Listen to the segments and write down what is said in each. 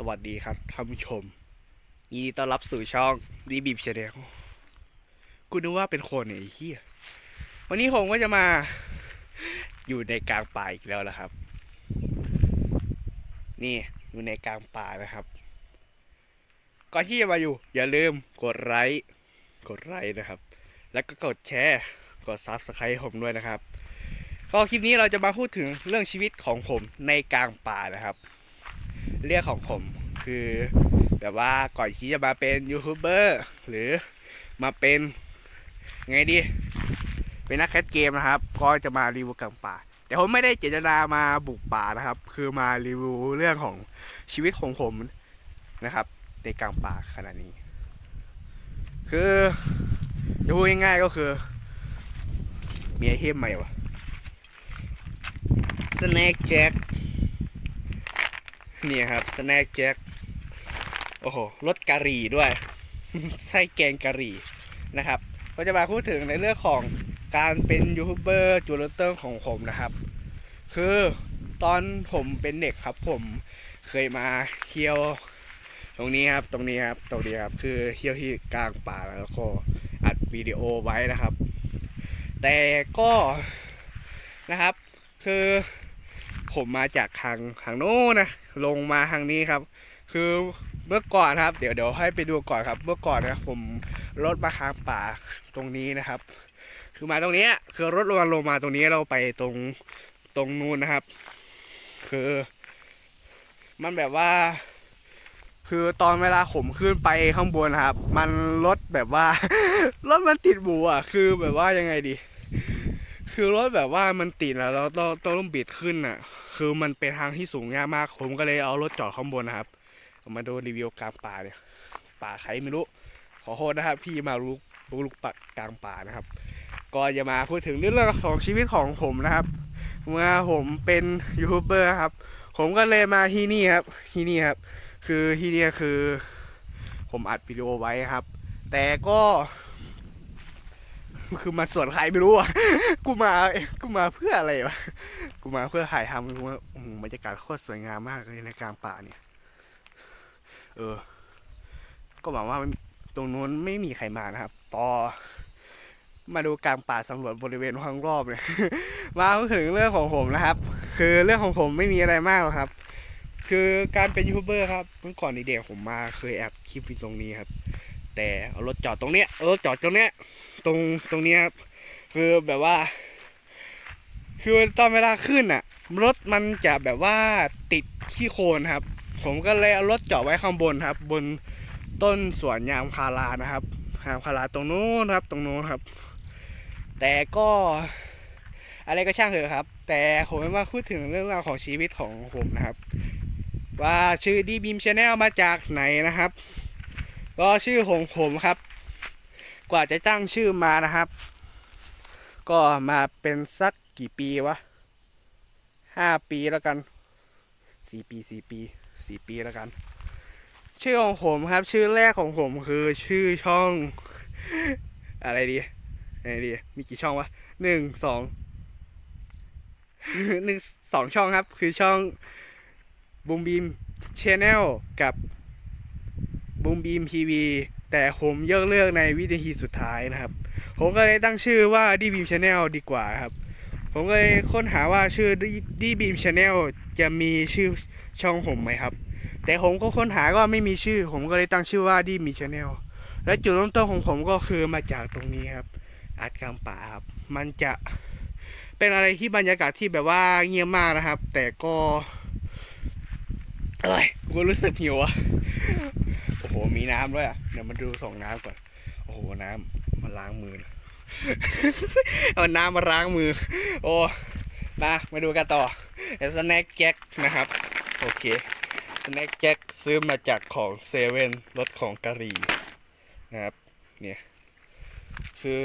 สวัสดีครับท่านผู้ชมยินดีต้อนรับสู่ช่องดีบีบชาแนลกูนึกว่าเป็นคนเนี่ยไอ้เหี้ยวันนี้ผมก็จะมา อยู่ในกลางป่าอีกแล้วละครับ นี่อยู่ในกลางป่านะครับ ก่อนที่จะมาอยู่ อย่าลืมกดไลค์กดไลค์นะครับ แล้วก็กดแชร์ กดซับสไครต์ผมด้วยนะครับ ก็คลิปนี้เราจะมาพูดถึงเรื่องชีวิตของผมในกลางป่านะครับ เรื่องของผมคือแบบว่าก่อนที่จะมาเป็นยูทูบเบอร์หรือมาเป็นไงดี เป็นนักแคสเกมนะครับก็จะมารีวิวกลางป่า แต่ผมไม่ได้เจตนามาบุกป่านะครับ คือมารีวิวเรื่องของชีวิตของผมนะครับ ในกลางป่าขนาดนี้ คือจะพูดง่ายๆก็คือ มีไอเทมใหม่วะ Snack Jack เนี่ยค นี่ครับ Snack Jack โอ้โหรสกะหรี่ด้วย ไส้แกงกะหรี่นะครับก็จะมาพูดถึงในเรื่องของการเป็นยูทูบเบอร์จูเลเตอร์ของผมนะครับ คือตอนผมเป็นเด็กครับ ผมเคยมาเที่ยว ตรงนี้ครับ ตรงนี้ครับ ตรงนี้ครับ คือเที่ยวที่กลางป่าแล้วก็อัดวิดีโอไว้นะครับ แต่ก็นะครับ คือผมมาจากทางทางโน้นนะ ลงมาทางนี้ครับ คือเมื่อก่อนครับ เดี๋ยวเดี๋ยวให้ไปดูก่อนครับ เมื่อก่อนนะผมรถมาทางป่าตรงนี้นะครับ คือมาตรงนี้คือรถลงลงมาตรงนี้เราไปตรงตรงนู้นนะครับ คือ มันแบบว่า คือตอนเวลาผมขึ้นไปข้างบนนะครับ มันรถแบบว่ารถมันติดบูอะ คือแบบว่ายังไงดี คือรถแบบว่ามันติดแล้วเราต้องต้องบิดขึ้นอะ คือมันเป็นทางที่สูงยากมาก ผมก็เลยเอารถจอดข้างบนนะครับมาดูรีวิวกลางป่าเนี่ย ป่าใครไม่รู้ ขอโทษนะครับ พี่มาลุกลุกปะกกลางป่านะครับ ก็จะมาพูดถึงเรื่องของชีวิตของผมนะครับ เมื่อผมเป็นยูทูบเบอร์ครับ ผมก็เลยมาที่นี่ครับ ที่นี่ครับ คือที่นี่คือ ผมอัดวิดีโอไว้ครับ แต่ก็ คือมาส่วนใครไม่รู้อะ กูมา กูมาเพื่ออะไรวะ กูมาเพื่อถ่ายทำกูว่าโอ้บรรยากาศโคตรสวยงามมากเลยในกลางป่าเนี่ย เออ ก็หวังว่าตรงนู้นไม่มีใครมานะครับ ต่อ มาดูกลางป่าสำรวจบริเวณข้างรอบเลยมาถึงเรื่องของผมนะครับ คือเรื่องของผมไม่มีอะไรมากหรอกครับ คือการเป็นยูทูบเบอร์ครับ เมื่อก่อนในเด็กผมมาเคยแอบคลิปอยู่ตรงนี้ครับ แต่เอารถจอดตรงเนี้ยเอารถจอดตรงเนี้ยตรงตรงเนี้ยครับคือแบบว่า คือตอนเวลาขึ้นอะ รถมันจะแบบว่าติดขี้โคลนครับ ผมก็เลยเอารถจอดไว้ข้างบนครับ บนต้นสวนยางพารานะครับยางพาราตรงนู้นครับ ตรงนู้นครับ แต่ก็อะไรก็ช่างเถอะครับ แต่ผมไม่มาพูดถึงเรื่องราวของชีวิตของผมนะครับ ว่าชื่อดีบีมชาแนลมาจากไหนนะครับ ก็ชื่อของผมครับ กว่าจะตั้งชื่อมานะครับ ก็มาเป็นสักกี่ปีวะห้าปีแล้วกันสี่ปีสี่ปีสี่ปีแล้วกัน ชื่อของผมครับ ชื่อแรกของผมคือชื่อช่อง อะไรดีอะไรดีมีกี่ช่องวะหนึ่งสองหนึ่งสองช่องครับ คือช่องบูมบีมชแนลกับ บูมบีมทีวีแต่ผมยกเลือกในวินาทีสุดท้ายนะครับ ผมก็เลยตั้งชื่อว่าดีบีมชาแนลดีกว่าครับ ผมก็เลยค้นหาว่าชื่อดีบีมชาแนลจะมีชื่อช่องผมไหมครับ แต่ผมก็ค้นหาก็ไม่มีชื่อ ผมก็เลยตั้งชื่อว่าดีมีมชาแนลและจุดเริ่มต้นของผมก็คือมาจากตรงนี้ครับอัดกลางป่าครับ มันจะเป็นอะไรที่บรรยากาศที่แบบว่าเงียบมากนะครับ แต่ก็เอ้ยกูรู้สึกหิวอะ มีน้ำด้วยอะเดี๋ยวมาดูส่องน้ำก่อน โอ้โหน้ำมาล้างมือนะเอาน้ำมาล้างมือ โอ้มามาดูกันต่อสแน็คแจ็คนะครับ โอเคสแน็คแจ็คซื้อมาจากของเซเว่นรถของกะหรี่นะครับ เนี่ยคือ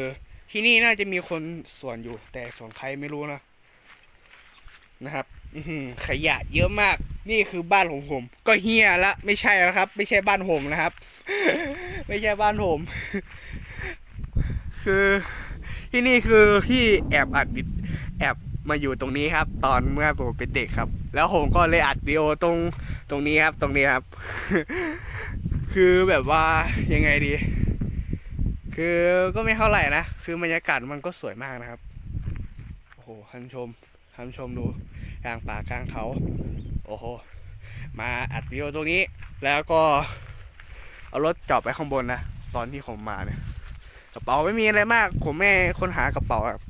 ที่นี่น่าจะมีคนสวนอยู่ แต่สวนใครไม่รู้นะนะครับขยะเยอะมาก นี่คือบ้านของผม ก็เฮียละไม่ใช่แล้วครับ ไม่ใช่บ้านผมนะครับ ไม่ใช่บ้านผม คือที่นี่คือที่แอบอัดวิดแอบมาอยู่ตรงนี้ครับ ตอนเมื่อผมเป็นเด็กครับ แล้วผมก็เลยอัดวิดีโอตรงตรงนี้ครับ ตรงนี้ครับ คือแบบว่ายังไงดี คือก็ไม่เท่าไหร่นะคือบรรยากาศมันก็สวยมากนะครับโอ้โหท่านชมท่านชมดูกลางป่ากลางเขา อ้โห มาอัดวิดีโอตรงนี้ แล้วก็เอารถจอดไปข้างบนนะ ตอนที่ผมมาเนี่ย กระเป๋าไม่มีอะไรมาก ผมแม่ค้นหากระเป๋าครับ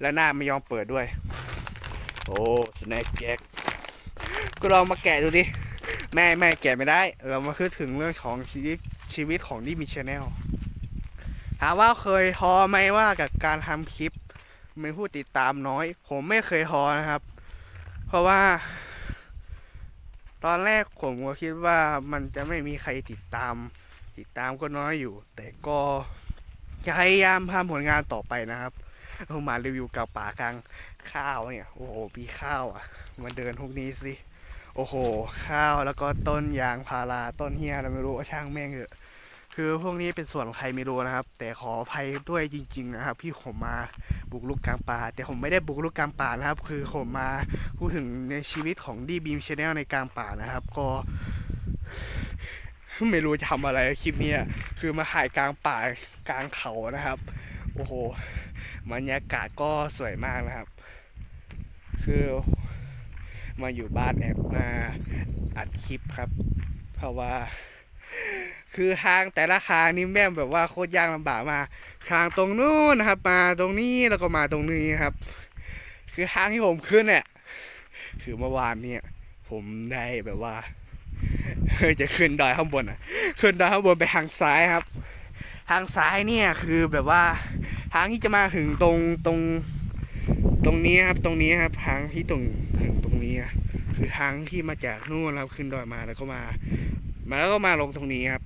และหน้าไม่ยอมเปิดด้วย โอ้สแน็คแจ็คก็ลองมาแกะดูดิ แม่แม่แกะไม่ได้ เรามาคือถึงเรื่องของชีวิตชีวิตของดิมีชแนลถามว่าเคยท้อไหมว่ากับการทำคลิปมีผู้ติดตามน้อย ผมไม่เคยท้อนะครับ เพราะว่า ตอนแรกผมก็คิดว่ามันจะไม่มีใครติดตาม ติดตามก็น้อยอยู่ แต่ก็พยายามทำผลงานต่อไปนะครับเอามารีวิวกับป่ากลางข้าวเนี่ย โอ้โหปีข้าวอะมาเดินพวกนี้สิ โอ้โห ข้าวแล้วก็ต้นยางพาราต้นเฮียอะไรไม่รู้ช่างแม่งเถอะ คือพวกนี้เป็นส่วนของใครไม่รู้นะครับ แต่ขออภัยด้วยจริง ๆ นะครับที่ผมมาบุกลุกกลางป่า แต่ผมไม่ได้บุกลุกกลางป่านะครับ คือผมมาพูดถึงในชีวิตของดีบีมชาแนลในกลางป่านะครับ ก็ไม่รู้จะทำอะไรคลิปนี้คือมาถ่ายกลางป่ากลางเขานะครับ โอ้โหบรรยากาศก็สวยมากนะครับ คือมาอยู่บ้านแอบมาอัดคลิปครับ เพราะว่า คือทางแต่ละทางนี่แม่แบบว่าโคตรยากลำบากมากทางตรงนู้นนะครับ มาตรงนี้แล้วก็มาตรงนี้ครับ คือทางที่ผมขึ้นเนี่ยคือเมื่อวานเนี่ย ผมได้แบบว่าจะขึ้นดอยข้างบนอะ ขึ้นดอยข้างบนไปทางซ้ายครับ ทางซ้ายเนี่ยคือแบบว่าทางที่จะมาถึงตรงตรงตรงนี้ครับ ตรงนี้ครับทางที่ตรงถึงตรงนี้คือทางที่มาจากนู่นครับขึ้นดอยมาแล้วก็มา มาแล้วก็มาลงตรงนี้ครับ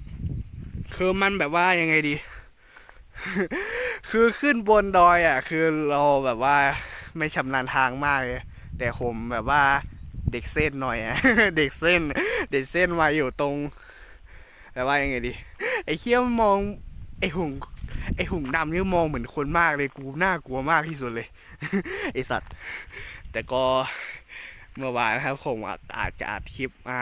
คือมันแบบว่ายังไงดี คือขึ้นบนดอยอะ คือเราแบบว่าไม่ชำนาญทางมากเลย แต่ผมแบบว่าเด็กเส้นหน่อยอะ เด็กเส้น เด็กเส้นมาอยู่ตรงแต่ว่ายังไงดี ไอ้เคี้ยวมอง ไอ้หุ่งไอ้หุ่งดำนี่มองเหมือนคนมากเลยกูน่ากลัวมากที่สุดเลย ไอสัตว์ แต่ก็เมื่อวานนะครับผมอาจจะอัดคลิปมา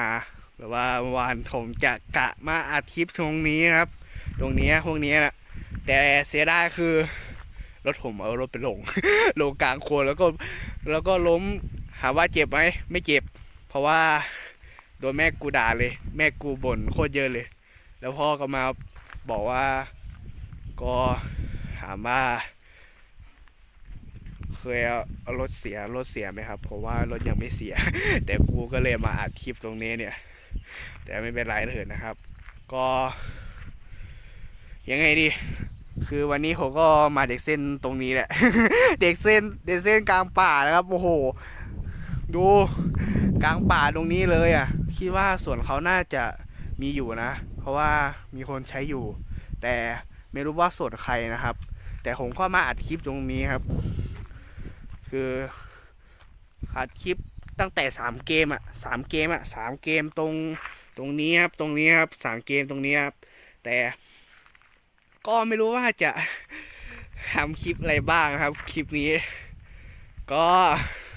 แบบว่าวานผมจะกะมาอัดคลิปตรงนี้ครับ ตรงนี้พวกนี้นะแต่เสียดายคือ รถผมเอารถไปลง ลงกลางโคนแล้วก็แล้วก็ล้มถามว่าเจ็บไหมไม่เจ็บ เพราะว่าโดนแม่กูด่าเลย แม่กูบ่นโคตรเยอะเลย แล้วพ่อก็มาบอกว่าก็ถามว่า เคยเอารถเสียรถเสียไหมครับ เพราะว่ารถยังไม่เสีย แต่กูก็เลยมาอัดคลิปตรงนี้เนี่ย แต่ไม่เป็นไรเถิดนะครับ ก็ยังไงดี คือวันนี้ผมก็มาเด็กเส้นตรงนี้แหละ เด็กเส้นเด็กเส้นกลางป่านะครับ โอ้โห ดูกลางป่าตรงนี้เลยอะ คิดว่าส่วนเขาน่าจะมีอยู่นะ เพราะว่ามีคนใช้อยู่ แต่ไม่รู้ว่าส่วนใครนะครับ แต่ผมก็มาอัดคลิปตรงนี้ครับ คืออัดคลิป ตั้งแต่สามเกมอะสามเกมอะสามเกมตรงตรงนี้ครับ ตรงนี้ครับสามเกมตรงนี้ครับ แต่ก็ไม่รู้ว่าจะทำคลิปอะไรบ้างครับ คลิปนี้ ก็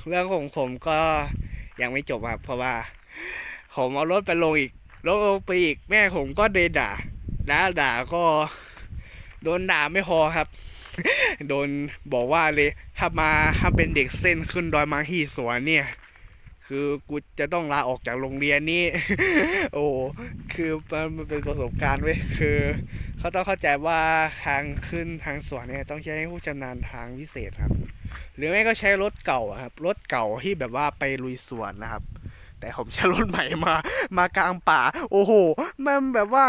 เรื่องของผมก็ยังไม่จบครับเพราะว่า ผมเอารถไปลงอีกลงไปอีกแม่ผมก็เดนด่าด่าด่าก็โดนด่าไม่พอครับ โดนบอกว่าเลยถ้ามาถ้าเป็นเด็กเส้นขึ้นดอยมาที่สวนเนี่ย คือกูจะต้องลาออกจากโรงเรียนนี้ โอ้คือมันเป็นประสบการณ์เว้ยคือ เขาต้องเข้าใจว่าทางขึ้นทางสวนเนี่ยต้องใช้ผู้ชำนาญทางพิเศษครับ หรือไม่ก็ใช้รถเก่าครับรถเก่าที่แบบว่าไปลุยสวนนะครับ แต่ผมใช้รถใหม่มา มากลางป่า โอ้โห มันแบบว่า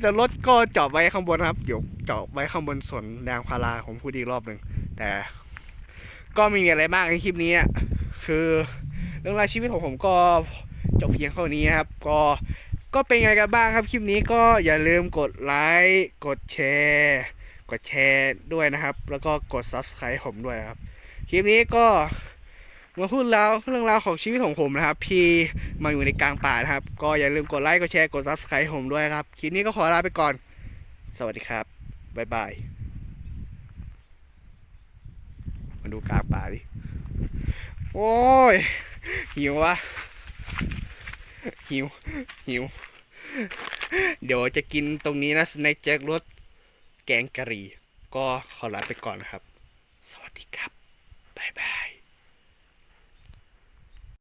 แต่รถก็จอดไว้ข้างบนครับเดี๋ยวจอดไว้ข้างบนสวนยางพาราผมพูดอีกรอบหนึ่งแต่ ก็ไม่มีอะไรมากในคลิปนี้คือเรื่องราวชีวิตของผมก็จบเพียงเท่านี้ครับ ก็ก็เป็นไงกันบ้างครับคลิปนี้ก็อย่าลืมกดไลค์กดแชร์ กดแชร์ด้วยนะครับ แล้วก็กด subscribe ผมด้วยครับ คลิปนี้ก็มาพูดแล้วเรื่องราวของชีวิตของผมนะครับ พี่มาอยู่ในกลางป่านะครับ ก็อย่าลืมกดไลค์กดแชร์กด subscribe ผมด้วยครับ คลิปนี้ก็ขอลาไปก่อน สวัสดีครับบ๊ายบาย มาดูกลางป่าดิ โอ้ย หิววะ หิว หิว เดี๋ยวจะกินตรงนี้นะสแน็คแจ็ครสแกงกะหรี่ ก็ขอลาไปก่อนนะครับ